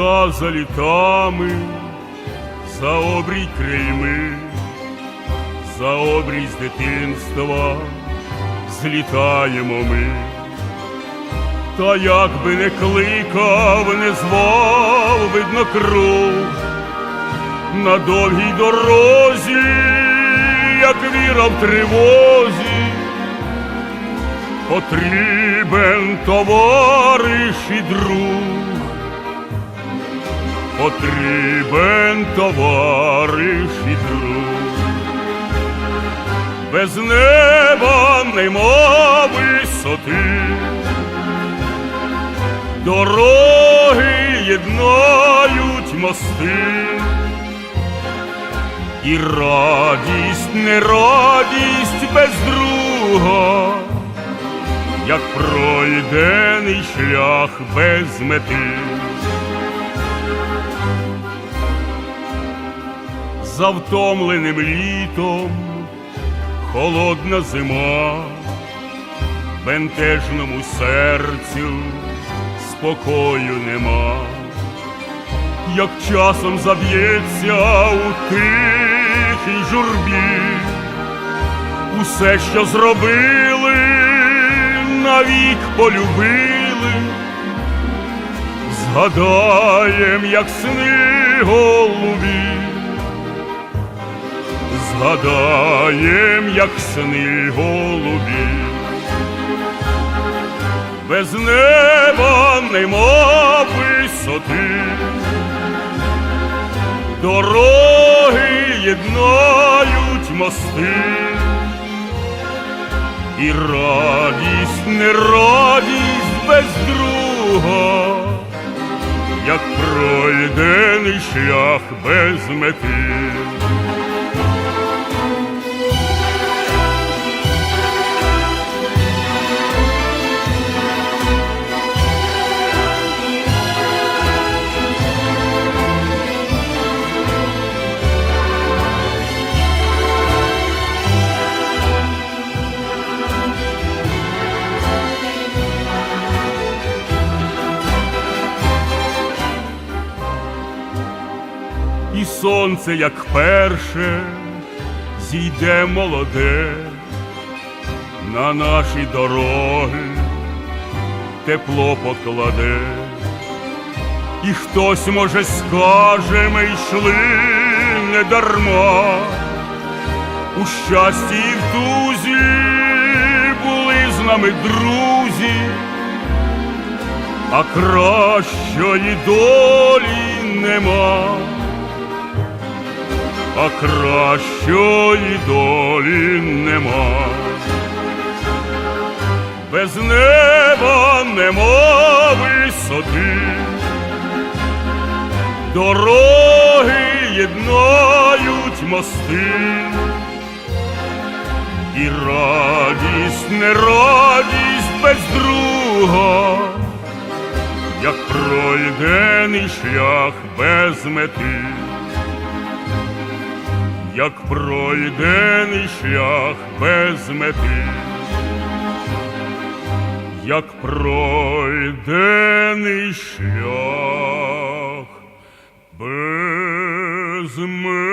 літа за літами, за обрій крильми, за обрій з дитинства злітаємо ми. Та як би не кликав, не звав, видно круг на довгій дорозі, як віра в тривозі, потрібен товариш і друг, потрібен товариш і друг, без неба нема висоти, дороги єднають мости. І радість, не радість без друга, як пройдений шлях без мети. За втомленим літом. Холодна зима, бентежному серцю спокою нема. Як часом заб'ється у тихій журбі, усе, що зробили, навік полюбили, згадаєм, як сни голубі, згадаєм, як сни голубі. Без неба нема висоти, дороги єднають мости, і радість, не радість без друга, як пройдений шлях без мети. Сонце, як перше, зійде молоде на наші дороги, тепло покладе, і хтось, може, скаже, ми йшли не дарма, у щасті і в тузі були з нами друзі, а кращої долі нема а кращої долі нема. Без неба нема висоти, дороги єднають мости, і радість, не радість без друга, як пройдений шлях без мети як пройдений шлях без мети, як пройдений шлях без мети.